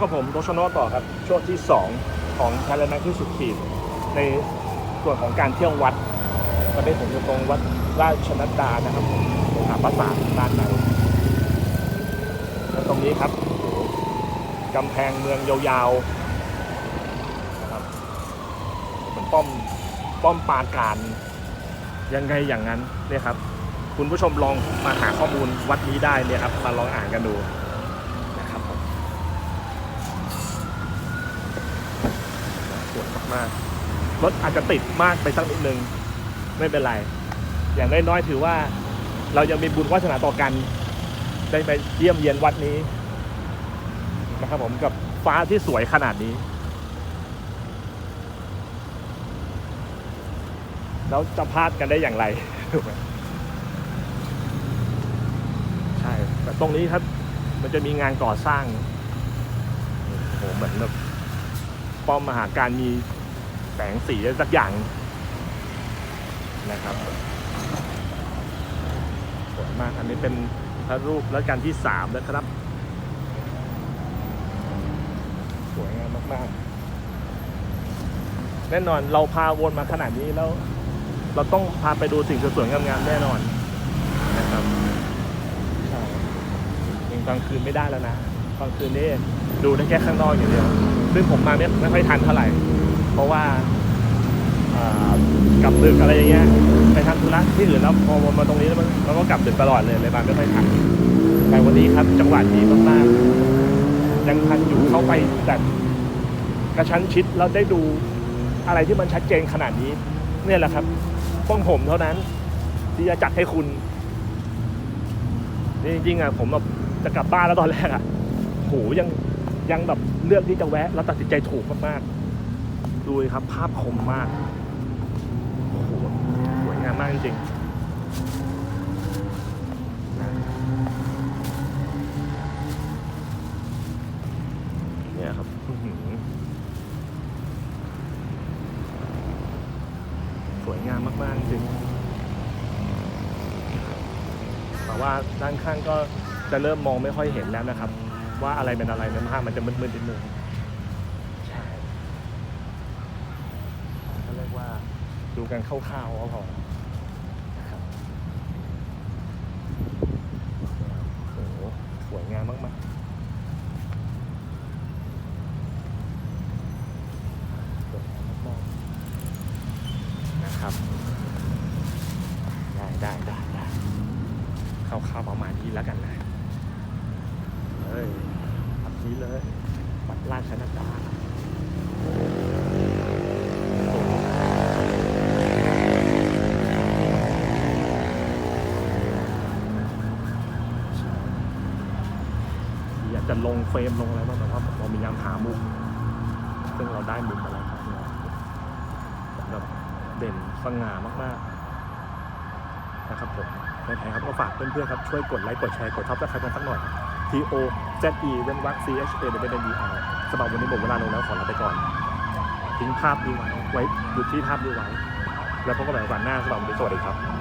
ก็ผมโดชโนต่อครับ ช่วงที่ 2 ของชาเลนจ์ที่สุดขีด ในส่วนของการเที่ยววัดตอนนี้ผมอยู่ตรงวัดราชนัดดานะครับผมหาปราสาทด้านในแล้วตรงนี้ครับกำแพงเมืองยาวๆนะครับเหมือนป้อมป้อมปราการยังไงอย่างนั้นเนี่ยครับ คุณผู้ชมลองมาหาข้อมูลวัดนี้ได้เนี่ยครับมาลองอ่านกันดูนะครับผม สวย มาก รถอาจจะติดมากไปสักนิดนึง ไม่เป็นไร อย่างน้อยๆถือว่า เรายังมีบุญวาสนาต่อกัน ได้ไปเยี่ยมเยียนวัดนี้นะครับผมกับฟ้าที่สวยขนาดนี้ แล้วจะพลาดกันได้อย่างไรถูกไหมใช่ แต่ตรงนี้ครับ มันจะมีงานก่อสร้างโอ้โหเหมือนแบบป้อมมหาการมี แสงสีอะไรสักอย่างนะครับสวยมากอันนี้เป็นพระรูปรัชกาลที่สามแล้วครับ สวยงามมากๆ แน่นอนเราพาวนมาขนาดนี้แล้ว เราต้องพาไปดูสิ่งสวยๆงามๆแน่นอนนะครับใช่ยังกลางคืนไม่ได้แล้วนะกลางคืนนี่ดูได้แค่ข้างนอกอย่างเดียวซึ่งผมมาไม่ไม่ค่อยทันเท่าไหร่ ราะว่ากลับดึกอะไรอย่างเงี้ยไปทำธุระที่อื่นแล้วพอมาตรงนี้แล้วมันมันก็กลับดึกตลอดเลยเลยมาไม่ค่อยทันแต่วันนี้ครับจังหวะดีมากๆยังทันอยู่เข้าไปแบบกระชั้นชิดแล้วได้ดูอะไรที่มันชัดเจนขนาดนี้ เนี่ยแหละครับต้องผมเท่านั้น ที่จะจัดให้คุณนี่จริงๆอะผมแบบจะกลับบ้านแล้วตอนแรกอะโหยังยังแบบเลือกที่จะแวะแล้วตัดสินใจถูกมากๆ ดูเลยครับ ภาพคมมาก โอ้โห สวยงามมากจริงๆเนี่ยครับสวยงามมาก ๆ จริงแต่ว่าด้านข้างก็จะเริ่มมองไม่ค่อยเห็นแล้วนะครับ ว่าอะไรเป็นอะไรเนี่ยภาพมันจะมืดๆนิดนึงใช่ กว่าดูกันคร่าวๆก็พอนะครับโอ้โหสวยงามมากๆสวยงามมากๆนะครับได้ได้ได้ได้คร่าวๆประมาณนี้แล้วกันนะเฮ้ยแบบนี้เลยวัดราชนัดดาใช่ อยจะลงเฟรมลงอะไรบ้างแต่ว่าเรามียามหามุมซึ่งเราได้มุมมาแล้วครับเนี่ยแบบเด่นสง่ามากๆนะครับผมในไทยครับก็ฝากเพื่อนๆครับช่วยกดไลค์กดแชร์กดทับสไครต์กันสักหน่อย T O Z E เว้นวรรค C H A W N D R สำหรับวันนี้หมดเวลาลงแล้วขอลาไปก่อน ทิ้งภาพนี้ไว้ไว้หยุดที่ภาพนี้ไว้ แล้วพบกันใหม่วันหน้าสำหรับวันนี้สวัสดีครับ